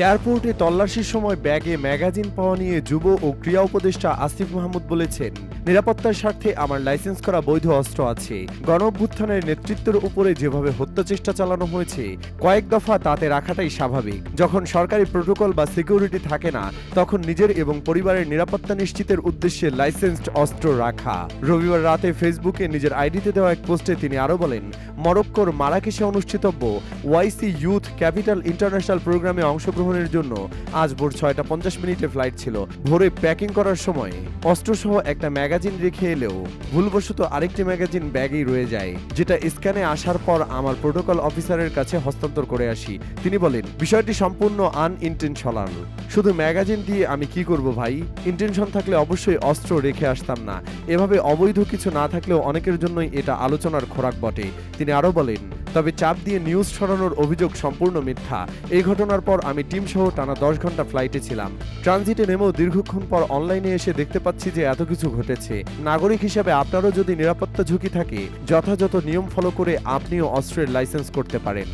এয়ারপোর্টে তল্লাশির সময় ব্যাগে ম্যাগাজিন পাওয়া নিয়ে যুব ও ক্রীড়া উপদেষ্টা আসিফ মাহমুদ বলেছেন, নিরাপত্তার স্বার্থে আমার লাইসেন্স করা বৈধ অস্ত্র আছে। গণ অভ্যুত্থানের নেতৃত্বের উপরে যেভাবে হত্যা চেষ্টা চালানো হয়েছে, কয়েক দফা তাতে রাখাটাই স্বাভাবিক। যখন সরকারি প্রোটোকল বা সিকিউরিটি থাকে না, তখন নিজের এবং পরিবারের নিরাপত্তা নিশ্চিতের উদ্দেশ্যে লাইসেন্সড অস্ত্র রাখা। রবিবার রাতে ফেসবুকে নিজের আইডিতে দেওয়া এক পোস্টে তিনি আরও বলেন, মরক্কোর মারাকেশে অনুষ্ঠিতব্য ওয়াইসি ইউথ ক্যাপিটাল ইন্টারন্যাশনাল প্রোগ্রামে অংশগ্রহণের জন্য আজ ভোর ছয়টা পঞ্চাশ মিনিটে ফ্লাইট ছিল। ভোরে প্যাকিং করার সময় অস্ত্রসহ একটা ম্যাগাজিন রেখে এলেও ভুলবশত আরেকটি ম্যাগাজিন ব্যাগেই রয়ে যায়, যেটা স্ক্যানে আসার পর আমার প্রোটোকল অফিসারের কাছে হস্তান্তর করে আসি। তিনি বলেন, বিষয়টি সম্পূর্ণ আনইনটেনশনাল শুধু ম্যাগাজিন দিয়ে আমি কি করব ভাই? ইন্টেনশন থাকলে অবশ্যই অস্ত্র রেখে আসতাম না। এভাবে অবৈধ কিছু না থাকলেও অনেকের জন্যই এটা আলোচনার খোরাক বটে। তিনি আরও বলেন তবে চাপ দিয়ে নিউজ ছড়ানোর অভিযোগ সম্পূর্ণ মিথ্যা। এই ঘটনার পর আমি টিম সহ টানা দশ ঘণ্টা ফ্লাইটে ছিলাম। ট্রানজিটে নেমেও দীর্ঘক্ষণ পর অনলাইনে এসে দেখতে পাচ্ছি যে এত কিছু ঘটেছে। নাগরিক হিসেবে আপনারও যদি নিরাপত্তা ঝুঁকি থাকে, যথাযথ নিয়ম ফলো করে আপনিও অস্ত্রের লাইসেন্স করতে পারেন।